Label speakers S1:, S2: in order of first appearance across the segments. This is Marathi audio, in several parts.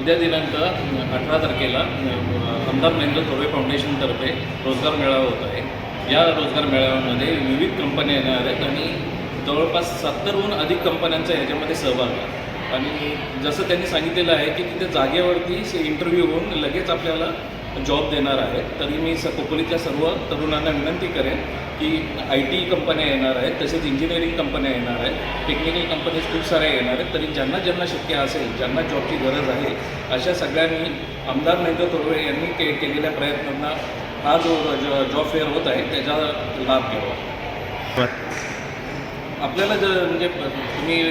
S1: उद्या दिनांक अठरा तारखेला आमदार महेंद्र थोरवे फाउंडेशनतर्फे रोजगार मेळावा होत आहे. या रोजगार मेळाव्यामध्ये विविध कंपन्या येणार आहेत आणि जवळपास सत्तरहून अधिक कंपन्यांचा याच्यामध्ये सहभाग आहे. आणि जसं त्यांनी सांगितलेलं आहे की तिथे जागेवरती इंटरव्ह्यू होऊन लगेच आपल्याला जॉब देणार आहे तरी मी स कोकणीतल्या सर्व तरुणांना विनंती करेन की आय टी कंपन्या येणार आहेत तसेच इंजिनिअरिंग कंपन्या येणार आहेत टेक्निकल कंपनीज खूप साऱ्या येणार आहेत तरी ज्यांना ज्यांना शक्य असेल ज्यांना जॉबची गरज आहे अशा सगळ्यांनी आमदार महेंद्र थोरवे यांनी के केलेल्या प्रयत्नांना हा जो जॉब फेअर होत आहे त्याचा लाभ घ्यावा. आपल्याला जर म्हणजे तुम्ही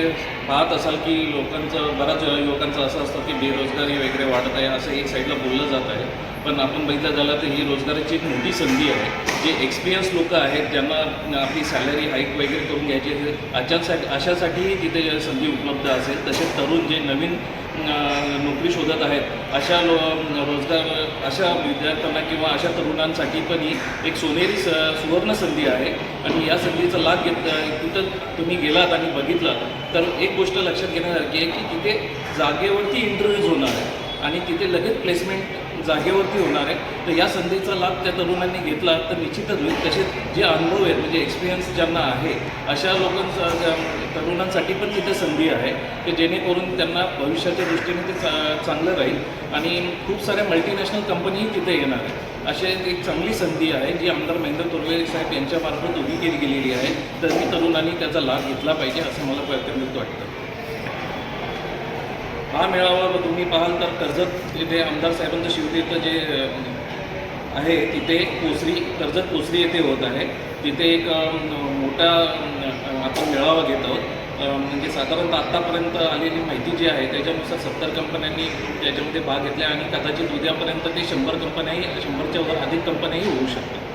S1: पाहत असाल की लोकांचं बऱ्याच युवकांचं असं असतं की बेरोजगारी वगैरे वाढत आहे असं एक साईडला बोललं जात आहे. पण आपण बघितलं झालं तर ही रोजगाराची एक मोठी संधी आहे. जे एक्सपिरियन्स लोक आहेत ज्यांना आपली सॅलरी हाईक वगैरे करून घ्यायची असेल अशासाठी अशासाठीही तिथे संधी उपलब्ध असेल. तसेच तरुण जे नवीन नोकरी शोधत आहेत अशा लो रोजगार अशा विद्यार्थ्यांना किंवा अशा तरुणांसाठी पण ही एक सोनेरी स सुवर्ण संधी आहे. आणि या संधीचा लाभ घेत तिथं तुम्ही गेलात आणि बघितलं तर एक गोष्ट लक्षात घेण्यासारखी आहे की तिथे जागेवरती इंटरव्ह्यूज होणार आहे आणि तिथे लगेच प्लेसमेंट जागेवरती होणार आहे. तर या संधीचा लाभ त्या तरुणांनी घेतला तर निश्चितच होईल. तसेच जे अनुभव आहेत म्हणजे एक्सपिरियन्स ज्यांना आहे अशा लोकांचा ज्या- तरुणांसाठी पण तिथे संधी आहे की जेणेकरून त्यांना भविष्याच्या दृष्टीने ते चा चांगलं राहील. आणि खूप साऱ्या मल्टीनॅशनल कंपनीही तिथे येणार आहे अशी एक चांगली संधी आहे जी आमदार महेंद्र तुर्वे साहेब यांच्यामार्फत उभी केली गेलेली आहे. तर मी तरुणांनी त्याचा लाभ घेतला पाहिजे असं मला प्रयत्न वाटतं. हा मेळावा तुम्ही पाहाल तर कर्जत येथे आमदार साहेबांचं शिवतीर्थ जे आहे तिथे कोसरी कर्जत कोसरी येथे होत आहे. तिथे एक मोठा आपण मेळावा घेत आहोत. म्हणजे साधारणतः आत्तापर्यंत आलेली माहिती जी आहे त्याच्यानुसार सत्तर कंपन्यांनी त्याच्यामध्ये भाग घेतला आणि कदाचित उद्यापर्यंत ते शंभर कंपन्याही शंभरच्या वर अधिक कंपन्याही होऊ शकतात.